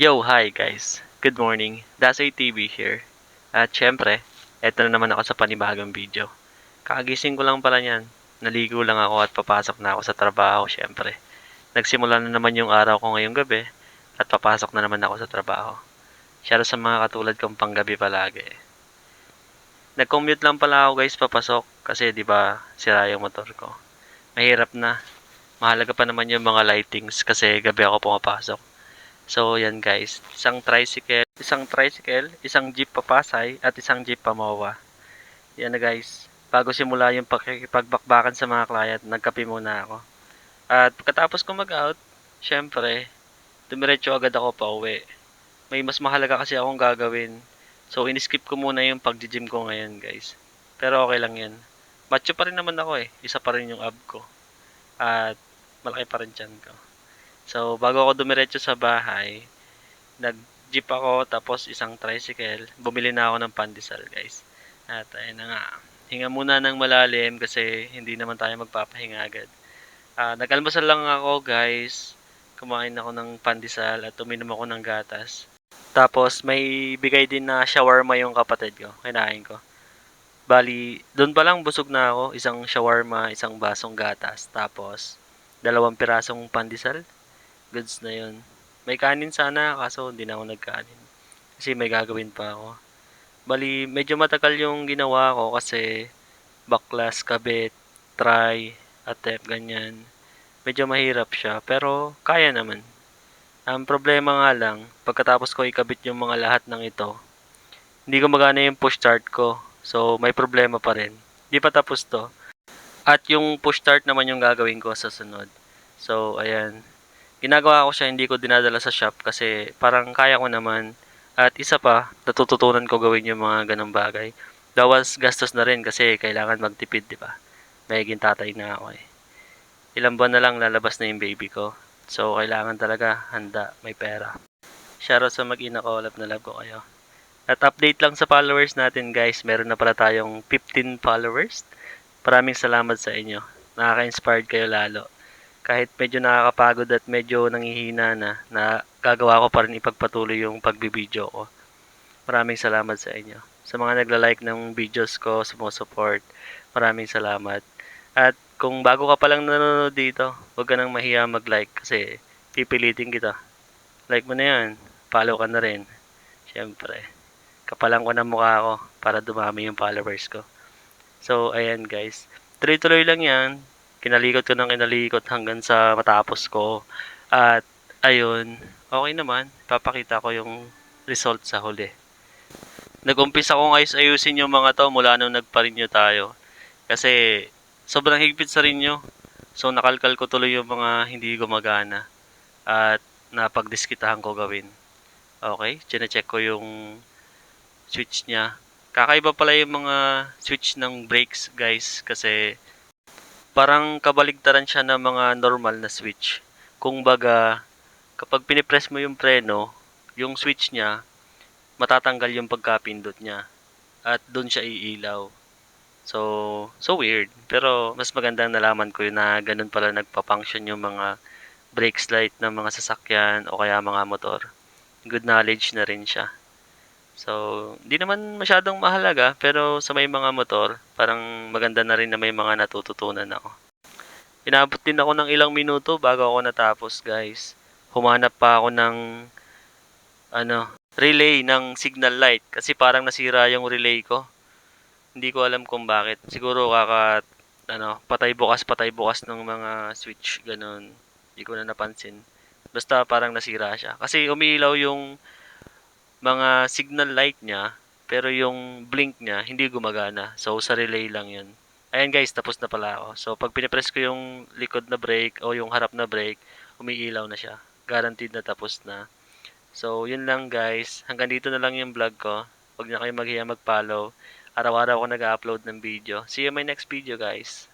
Yo, hi guys. Good morning. Dasoy TV here. At syempre, eto na naman ako sa panibagong video. Kakagising ko lang pala niyan. Naligo lang ako at papasok na ako sa trabaho, syempre. Nagsimula na naman yung araw ko ngayong gabi at papasok na naman ako sa trabaho. Shoutout sa mga katulad kong panggabi palagi. Nag-commute lang pala ako guys papasok kasi 'di ba sira yung motor ko. Mahirap na. Mahalaga pa naman yung mga lightings kasi gabi ako pumapasok. So, yan guys. Isang tricycle, isang tricycle, isang jeep papasay, at isang jeep pamawa. Yan na guys. Bago simula yung pakikipagbakbakan sa mga client, nagkape muna ako. At pagkatapos ko mag-out, syempre, dumiretso agad ako pa uwi. May mas mahalaga kasi akong gagawin. So, in-skip ko muna yung pag-gym ko ngayon guys. Pero okay lang yan. Macho pa rin naman ako eh. Isa pa rin yung ab ko. At malaki pa rin tiyan ko. So, bago ako dumiretso sa bahay, nag-jeep ako, tapos isang tricycle. Bumili na ako ng pandesal, guys. At ayun na nga. Hinga muna ng malalim kasi hindi naman tayo magpapahinga agad. Ah, nag-almusal lang ako, guys. Kumain ako ng pandesal at uminom ako ng gatas. Tapos, may bigay din na shawarma yung kapatid ko. Kinain ko. Bali, doon pa lang busog na ako. Isang shawarma, isang basong gatas. Tapos, dalawang pirasong pandesal goods na yun. May kanin sana, kaso hindi na ako nagkanin. Kasi may gagawin pa ako. Bali, medyo matagal yung ginawa ko kasi baklas, kabit, try, attempt, ganyan. Medyo mahirap siya, pero kaya naman. Ang problema nga lang, pagkatapos ko ikabit yung mga lahat ng ito, hindi ko magana yung push start ko. So, may problema pa rin. Di pa tapos to. At yung push start naman yung gagawin ko sa sunod. So, ayan ginagawa ko siya hindi ko dinadala sa shop kasi parang kaya ko naman. At isa pa natututunan ko gawin yung mga ganong bagay. Dawas gastos na rin kasi kailangan magtipid di ba? Mayiging tatay na ako eh. Ilang buwan na lang lalabas na yung baby ko. So kailangan talaga handa may pera. Shoutout sa mag-ina ko love na love ko kayo. At update lang sa followers natin guys. Meron na pala tayong 15 followers. Maraming salamat sa inyo. Nakaka-inspired kayo lalo kahit medyo nakakapagod at medyo nangihina na, na gagawa ko pa rin ipagpatuloy yung pagbibideo ko. Maraming salamat sa inyo. Sa mga nagla-like ng videos ko, sumusupport, maraming salamat. At kung bago ka pa lang nanonood dito, huwag ka nang mahiya mag-like kasi pipilitin kita. Like mo na yan, follow ka na rin. Siyempre, kapalang ko ng mukha ko para dumami yung followers ko. So, ayan guys. Tuloy-tuloy lang yan kinalikot ko ng kinalikot hanggang sa matapos ko. At ayun, okay naman. Papakita ko yung result sa huli. Nag-umpisa ko guys ayusin yung mga to mula nung nagparinyo tayo. Kasi sobrang higpit sa rinyo. So nakalkal ko tuloy yung mga hindi gumagana. At napagdiskitahan ko gawin. Okay, check ko yung switch niya. Kakaiba pala yung mga switch ng brakes guys kasi parang kabaligtaran siya ng mga normal na switch. Kung baga, kapag pinipress mo yung preno, yung switch niya, matatanggal yung pagkapindot niya. At doon siya iilaw. So, so weird. Pero mas magandang nalaman ko yun na ganun pala nagpa-function yung mga brake light ng mga sasakyan o kaya mga motor. Good knowledge na rin siya. So, hindi naman masyadong mahalaga, pero sa may mga motor, parang maganda na rin na may mga natututunan ako. Inabot din ako ng ilang minuto bago ako natapos, guys. Humanap pa ako ng ano, relay ng signal light kasi parang nasira yung relay ko. Hindi ko alam kung bakit. Siguro kaka ano, patay bukas patay bukas ng mga switch ganun. Hindi ko na napansin. Basta parang nasira siya. Kasi umiilaw yung mga signal light niya, pero yung blink niya hindi gumagana. So sa relay lang 'yun. Ayan guys, tapos na pala ako. So pag pinipress ko yung likod na brake o yung harap na brake, umiilaw na siya. Guaranteed na tapos na. So yun lang guys. Hanggang dito na lang yung vlog ko. Huwag na kayo maghiya mag-follow. Araw-araw ako nag-upload ng video. See you in my next video guys.